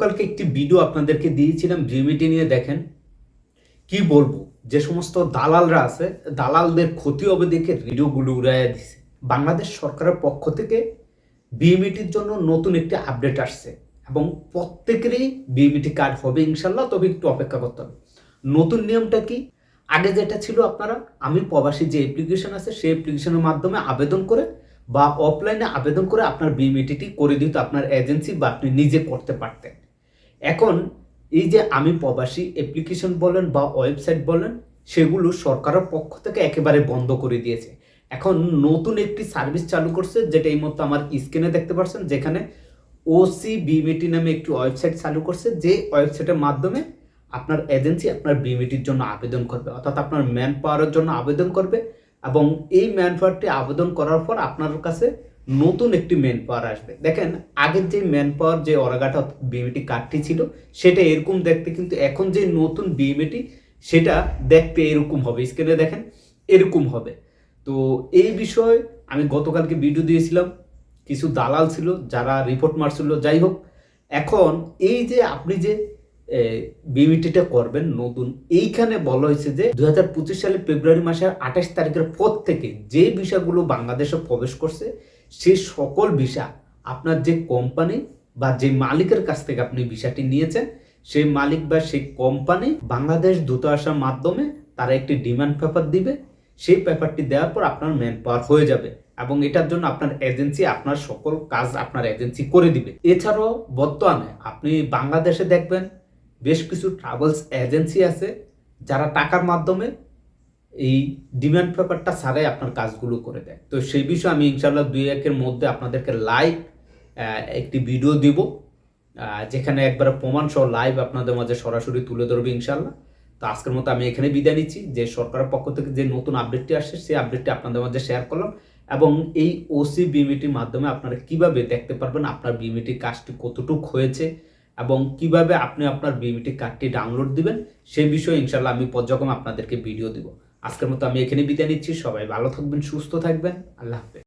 গতকালকে একটি ভিডিও আপনাদেরকে দিয়েছিলাম জিমিটি নিয়ে দেখেন। কি বলব? যে সমস্ত দালালরা আছে, দালালদের ক্ষতি হবে দেখে ভিডিওগুলো উড়াইয়া দিছে। বাংলাদেশ সরকারের পক্ষ থেকে বিএমইটির জন্য নতুন একটি আপডেট আসছে এবং প্রত্যেকেরই বিএমইটি কার্ড হবে ইনশাল্লাহ, তবে একটু অপেক্ষা করতে হবে। নতুন নিয়মটা কি? আগে যেটা ছিল আপনারা, আমি প্রবাসী যে অ্যাপ্লিকেশন আছে, সেই অ্যাপ্লিকেশনের মাধ্যমে আবেদন করে বা অফলাইনে আবেদন করে আপনার বিএমইটিটি করে দিত, আপনার এজেন্সি বা আপনি নিজে করতে পারতেন। এখন এই যে আমি প্রবাসী অ্যাপ্লিকেশন বলেন বা ওয়েবসাইট বলেন, সেগুলো সরকারের পক্ষ থেকে একেবারে বন্ধ করে দিয়েছে। এখন নতুন একটি সার্ভিস চালু করছে, যেটা এই মতো আমার স্ক্রিনে দেখতে পাচ্ছেন, যেখানে ওসি বিমিটি নামে একটি ওয়েবসাইট চালু করছে, যে ওয়েবসাইটের মাধ্যমে আপনার এজেন্সি আপনার বিমিটির জন্য আবেদন করবে, অর্থাৎ আপনার ম্যান পাওয়ারের জন্য আবেদন করবে এবং এই ম্যান পাওয়ারটি আবেদন করার পর আপনার কাছে নতুন একটি ম্যান পাওয়ার আসবে। দেখেন, আগের যে ম্যান পাওয়ার যে অরাগাটা বিএমটি কার্ডটি ছিল, সেটা এরকম দেখতে কিন্তু এখন যে নতুন বিএমটি সেটা দেখতে এরকম হবে। স্ক্রিনে দেখেন, এরকম হবে। তো এই বিষয়ে আমি গতকালকে ভিডিও দিয়েছিলাম। কিছু দালাল ছিল, যারা রিপোর্ট মারছিল। যাই হোক, এখন এই যে আপনি যে বিমিটিটা করবেন নতুন, এইখানে বলা হয়েছে যে দু সালের ফেব্রুয়ারি মাসের আঠাশ তারিখের পর থেকে যে বিষয়গুলো বাংলাদেশে প্রবেশ করছে সেই সকল ভিসা আপনার যে কোম্পানি বা যে মালিকের কাছ থেকে আপনি ভিসাটি নিয়েছেন, সেই মালিক বা সেই কোম্পানি বাংলাদেশ দূতাবাসের মাধ্যমে তারা একটি ডিমান্ড পেপার দিবে। সেই পেপারটি দেওয়ার পর আপনার ম্যান পাওয়ার হয়ে যাবে এবং এটার জন্য আপনার এজেন্সি আপনার সকল কাজ আপনার এজেন্সি করে দিবে। এছাড়াও বর্তমানে আপনি বাংলাদেশে দেখবেন বেশ কিছু ট্রাভেলস এজেন্সি আছে যারা টাকার মাধ্যমে এই ডিমান্ড পেপারটা ছাড়াই আপনার কাজগুলো করে দেয়। তো সেই বিষয়ে আমি ইনশাল্লাহ দুই একের মধ্যে আপনাদেরকে লাইভ একটি ভিডিও দিব যেখানে একবারে প্রমাণ সহ লাইভ আপনাদের মাঝে সরাসরি তুলে ধরবে ইনশাল্লাহ তো আজকের মতো আমি এখানে বিদায় নিচ্ছি। যে সরকারের পক্ষ থেকে যে নতুন আপডেটটি আসছে, সেই আপডেটটি আপনাদের মাঝে শেয়ার করলাম এবং এই ওসি বিমিটির মাধ্যমে আপনারা কীভাবে দেখতে পারবেন আপনার বিমিটি কাজটি কতটুক হয়েছে এবং কীভাবে আপনি আপনার বিমিটি কার্ডটি ডাউনলোড দিবেন, সেই বিষয়ে ইনশাল্লাহ আমি পর্যক্রমে আপনাদেরকে ভিডিও দিব। আজকের মতো আমি এখানে বিদায় নিচ্ছি। সবাই ভালো থাকবেন সুস্থ থাকবেন। আল্লাহ হাফেজ।